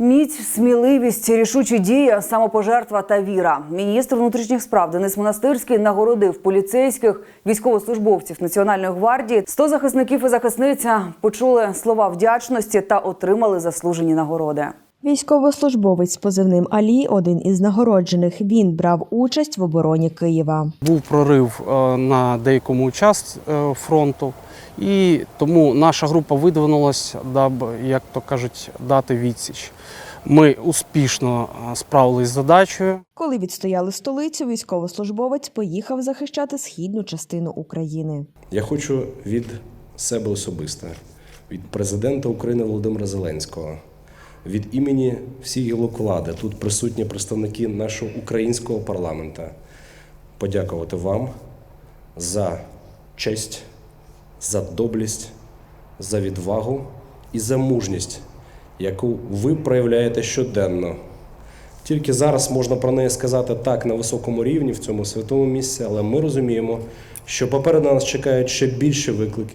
Міць, сміливість, рішучі дії, самопожертва та віра. Міністр внутрішніх справ Денис Монастирський нагородив поліцейських військовослужбовців Національної гвардії. 100 захисників і захисниця почули слова вдячності та отримали заслужені нагороди. Військовослужбовець з позивним Алі один із нагороджених. Він брав участь в обороні Києва. Був прорив е, на деякому участку фронту, і тому наша група видвинулася, даби, як то кажуть, дати відсіч. Ми успішно е, справились з задачею. Коли відстояли столицю, військовослужбовець поїхав захищати східну частину України. Я хочу від себе особисто, від президента України Володимира Зеленського, від імені всіх гілок влади, тут присутні представники нашого українського парламенту, подякувати вам за честь, за доблесть, за відвагу і за мужність, яку ви проявляєте щоденно. Тільки зараз можна про неї сказати так на високому рівні в цьому святому місці, але ми розуміємо, що попереду нас чекають ще більші виклики.